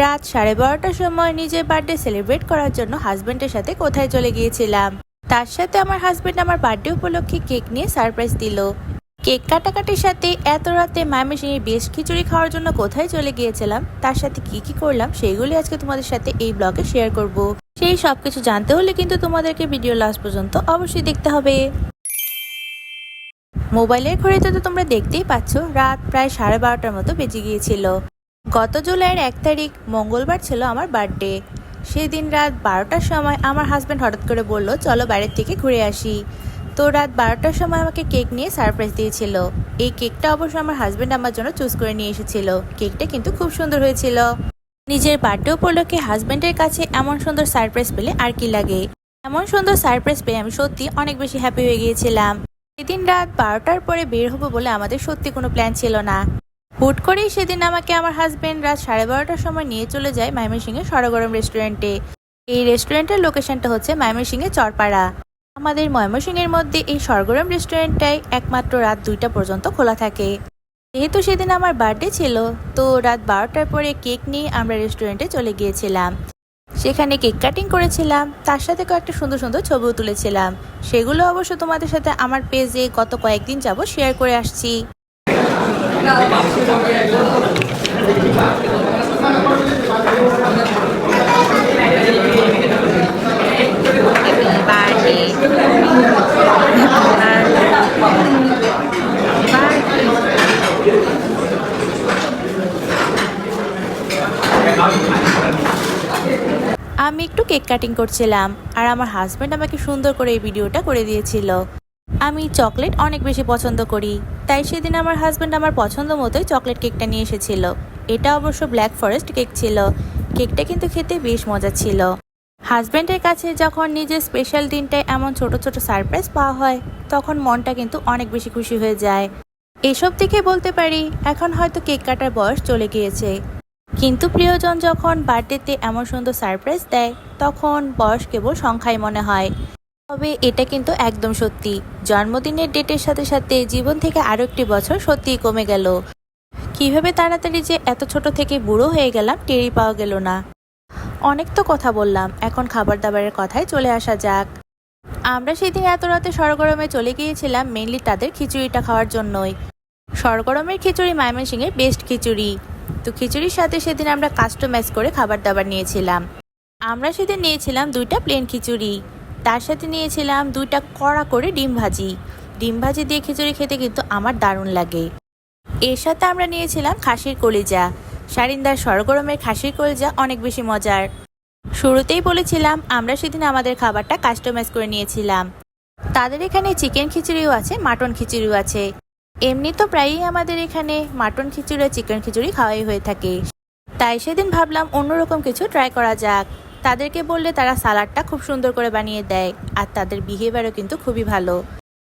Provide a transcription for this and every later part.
রাত সাড়ে বারোটার সময় নিজের বার্থডে সেলিব্রেট করার জন্য হাজবেন্ডের সাথে কোথায় চলে গিয়েছিলাম। তার সাথে আমার হাজব্যান্ড আমার বার্থডে উপলক্ষে কেক নিয়ে সারপ্রাইজ দিল। কেক কাটাকাটির সাথে এত রাতে মায়ামেশিনের বেশ খিচুড়ি খাওয়ার জন্য কোথায় চলে গিয়েছিলাম, তার সাথে কি কি করলাম সেইগুলি আজকে তোমাদের সাথে এই ব্লগে শেয়ার করব। সেই সব কিছু জানতে হলে কিন্তু তোমাদেরকে ভিডিও লাস্ট পর্যন্ত অবশ্যই দেখতে হবে। মোবাইলের ঘড়িতে তো তোমরা দেখতেই পাচ্ছ, রাত প্রায় সাড়ে বারোটার মতো বেজে গিয়েছিল। গত জুলাইয়ের এক তারিখ মঙ্গলবার ছিল আমার বার্থডে। সেদিন রাত বারোটার সময় আমার হাজব্যান্ড হঠাৎ করে বলল, চলো বাইরের থেকে ঘুরে আসি। তো রাত বারোটার সময় আমাকে কেক নিয়ে সারপ্রাইজ দিয়েছিল। এই কেকটা অবশ্য আমার হাজব্যান্ড আমার জন্য চুজ করে নিয়ে এসেছিল। কেকটা কিন্তু খুব সুন্দর হয়েছিল। নিজের বার্থডে উপলক্ষে হাজব্যান্ডের কাছে এমন সুন্দর সারপ্রাইজ পেলে আর কি লাগে? এমন সুন্দর সারপ্রাইজ পেয়ে আমি সত্যি অনেক বেশি হ্যাপি হয়ে গিয়েছিলাম। সেদিন রাত বারোটার পরে বের হব বলে আমাদের সত্যি কোনো প্ল্যান ছিল না। হুট করেই সেদিন আমাকে আমার হাজবেন্ড রাত সাড়ে বারোটার সময় নিয়ে চলে যায় ময়মনসিংহের সরগরম রেস্টুরেন্টে এই রেস্টুরেন্টের লোকেশনটা হচ্ছে ময়মনসিংহের চরপাড়া। আমাদের ময়মনসিংহের মধ্যে এই সরগরম রেস্টুরেন্টটাই একমাত্র রাত দুইটা পর্যন্ত খোলা থাকে। যেহেতু সেদিন আমার বার্থডে ছিল, তো রাত বারোটার পরে কেক নিয়ে আমরা রেস্টুরেন্টে চলে গিয়েছিলাম। সেখানে কেক কাটিং করেছিলাম, তার সাথে কয়েকটা সুন্দর সুন্দর ছবিও তুলেছিলাম। সেগুলো অবশ্য তোমাদের সাথে আমার পেজে গত কয়েকদিন যাব শেয়ার করে আসছি আমি একটু কেক কাটিং করছিলাম, আর আমার হাজব্যান্ড আমাকে সুন্দর করে এই ভিডিওটা করে দিয়েছিল। আমি চকলেট অনেক বেশি পছন্দ করি, তাই সেদিন আমার হাজব্যান্ড আমার পছন্দ মতোই চকলেট কেকটা নিয়ে এসেছিল। এটা অবশ্য ব্ল্যাক ফরেস্ট কেক ছিল। কেকটা কিন্তু খেতে বেশ মজা ছিল। হাজব্যান্ডের কাছে যখন নিজের স্পেশাল দিনটায় এমন ছোট ছোট সারপ্রাইজ পাওয়া হয়, তখন মনটা কিন্তু অনেক বেশি খুশি হয়ে যায়। এসব দেখে বলতে পারি, এখন হয়তো কেক কাটার বয়স চলে গিয়েছে। কিন্তু প্রিয়জন যখন বার্থডেতে এমন সুন্দর সারপ্রাইজ দেয়, তখন বয়স কেবল সংখ্যায় মনে হয়। তবে এটা কিন্তু একদম সত্যি। জন্মদিনের ডেটের সাথে সাথে জীবন থেকে আরও একটি বছর সত্যিই কমে গেল। কীভাবে তাড়াতাড়ি যে এত ছোট থেকে বুড়ো হয়ে গেলাম টেরি পাওয়া গেল না। অনেক তো কথা বললাম, এখন খাবার দাবারের কথায় চলে আসা যাক। আমরা সেদিন এত রাতে সরগরমে চলে গিয়েছিলাম মেনলি তাদের খিচুড়িটা খাওয়ার জন্যই। সরগরমের খিচুড়ি ময়মনসিংহের বেস্ট খিচুড়ি। তো খিচুড়ির সাথে সেদিন আমরা কাস্টমাইজ করে খাবার দাবার নিয়েছিলাম। আমরা সেদিন নিয়েছিলাম দুইটা প্লেন খিচুড়ি। তার সাথে নিয়েছিলাম দুইটা কড়া করে ডিম ভাজি। ডিম ভাজি দিয়ে খিচুড়ি খেতে কিন্তু আমার দারুণ লাগে। এর সাথে আমরা নিয়েছিলাম খাসির কলিজা। সারিন্দার সরগরমের খাসির কলিজা অনেক বেশি মজার। শুরুতেই বলেছিলাম, আমরা সেদিন আমাদের খাবারটা কাস্টমাইজ করে নিয়েছিলাম। তাদের এখানে চিকেন খিচুড়িও আছে মাটন খিচুড়িও আছে। এমনি তো প্রায়ই আমাদের এখানে মাটন খিচুড়ি আর চিকেন খিচুড়ি খাওয়াই হয়ে থাকে। তাই সেদিন ভাবলাম অন্যরকম কিছু ট্রাই করা যাক। তাদেরকে বললে তারা সালাডটা খুব সুন্দর করে বানিয়ে দেয় আর তাদের বিহেভিয়ারও কিন্তু খুবই ভালো।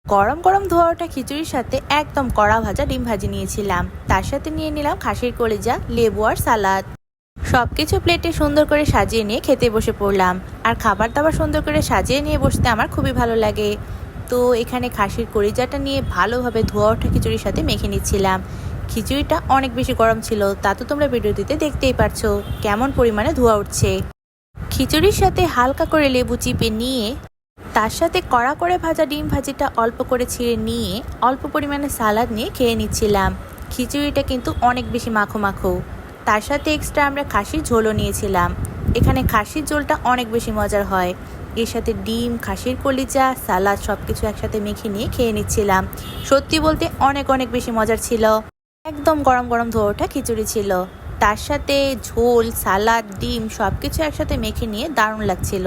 গরম গরম ধোয়া ওঠা খিচুড়ির সাথে একদম কড়া ভাজা ডিম ভাজি নিয়েছিলাম। তার সাথে নিয়ে নিলাম খাসির কলিজা, লেবু আর সালাদ। সবকিছু প্লেটে সুন্দর করে সাজিয়ে নিয়ে খেতে বসে পড়লাম। আর খাবার দাবার সুন্দর করে সাজিয়ে নিয়ে বসতে আমার খুবই ভালো লাগে। তো এখানে খাসির কলিজাটা নিয়ে ভালোভাবে ধোয়া ওঠা খিচুড়ির সাথে মেখে নিচ্ছিলাম। খিচুড়িটা অনেক বেশি গরম ছিল, তা তো তোমরা ভিডিওটিতে দেখতেই পারছ কেমন পরিমাণে ধোয়া উঠছে। খিচুড়ির সাথে হালকা করে লেবু চিপে নিয়ে, তার সাথে কড়া করে ভাজা ডিম ভাজিটা অল্প করে ছিঁড়ে নিয়ে, অল্প পরিমাণে সালাদ নিয়ে খেয়ে নিচ্ছিলাম। খিচুড়িটা কিন্তু অনেক বেশি মাখো মাখো। তার সাথে এক্সট্রা আমরা খাসির ঝোলও নিয়েছিলাম। এখানে খাসির ঝোলটা অনেক বেশি মজার হয়। এর সাথে ডিম, খাসির কলিজা, সালাদ সব কিছু একসাথে মেখে নিয়ে খেয়ে নিচ্ছিলাম। সত্যি বলতে অনেক অনেক বেশি মজার ছিল। একদম গরম গরম ধোয়া ওঠা খিচুড়ি ছিল। তার সাথে ঝোল, সালাদ, ডিম সব কিছু একসাথে মেখে নিয়ে দারুণ লাগছিল।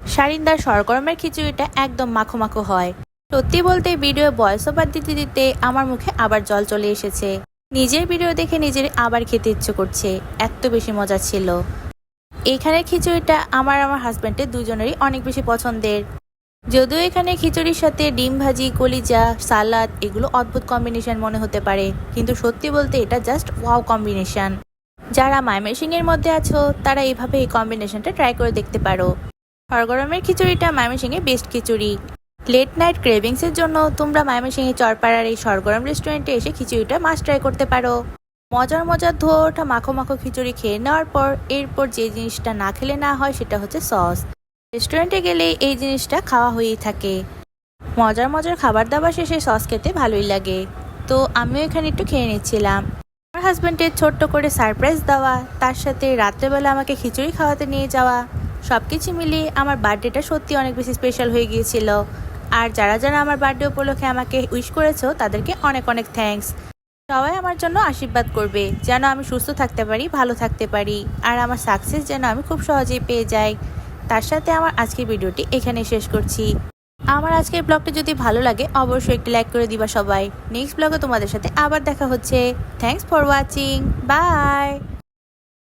সারিন্দার সরগরমের খিচুড়িটা একদম মাখো মাখো হয়। সত্যি বলতে ভিডিও বয়স ওভার দিতে দিতে আমার মুখে আবার জল চলে এসেছে। নিজের ভিডিও দেখে নিজের আবার খেতে ইচ্ছে করছে। এত বেশি মজা ছিল। এখানের খিচুড়িটা আমার আমার হাজব্যান্ডের দুজনেরই অনেক বেশি পছন্দের। যদিও এখানে খিচুড়ির সাথে ডিম ভাজি, কলিজা, সালাদ, এগুলো অদ্ভুত কম্বিনেশন মনে হতে পারে। কিন্তু সত্যি বলতে এটা জাস্ট ওয়াও কম্বিনেশন যারা ময়মনসিংহের মধ্যে আছো, তারা এইভাবে এই কম্বিনেশনটা ট্রাই করে দেখতে পারো। সরগরমের খিচুড়িটা ময়মনসিংহের বেস্ট খিচুড়ি। লেট নাইট ক্রেভিংসের জন্য তোমরা ময়মনসিংহে চরপাড়ার এই সরগরম রেস্টুরেন্টে এসে খিচুড়িটা মাস্ট ট্রাই করতে পারো। মজার মজার ধোয়া ওঠা মাখো মাখো খিচুড়ি খেয়ে নেওয়ার পর এরপর যে জিনিসটা না খেলে না হয় সেটা হচ্ছে সস। রেস্টুরেন্টে গেলে এই জিনিসটা খাওয়া হয়েই থাকে। মজার মজার খাবার দাবার শেষে সস খেতে ভালোই লাগে। তো আমিও এখানে একটু খেয়ে নিচ্ছিলাম। আমার হাজব্যান্ডের ছোট্ট করে সারপ্রাইজ দেওয়া, তার সাথে রাত্রেবেলা আমাকে খিচুড়ি খাওয়াতে নিয়ে যাওয়া সব কিছু মিলিয়ে আমার বার্থডেটা সত্যি অনেক বেশি স্পেশাল হয়ে গিয়েছিল। আর যারা যারা আমার বার্থডে উপলক্ষে আমাকে উইশ করেছ, তাদেরকে অনেক অনেক থ্যাঙ্কস সবাই আমার জন্য আশীর্বাদ করবে, যেন আমি সুস্থ থাকতে পারি, ভালো থাকতে পারি, আর আমার সাকসেস যেন আমি খুব সহজেই পেয়ে যাই। তার সাথে আমার আজকের ভিডিওটি এখানে শেষ করছি। আমার আজকের ব্লগটা যদি ভালো লাগে, অবশ্যই একটি লাইক করে দিবা সবাই। নেক্সট ব্লগে তোমাদের সাথে আবার দেখা হচ্ছে। Thanks for watching by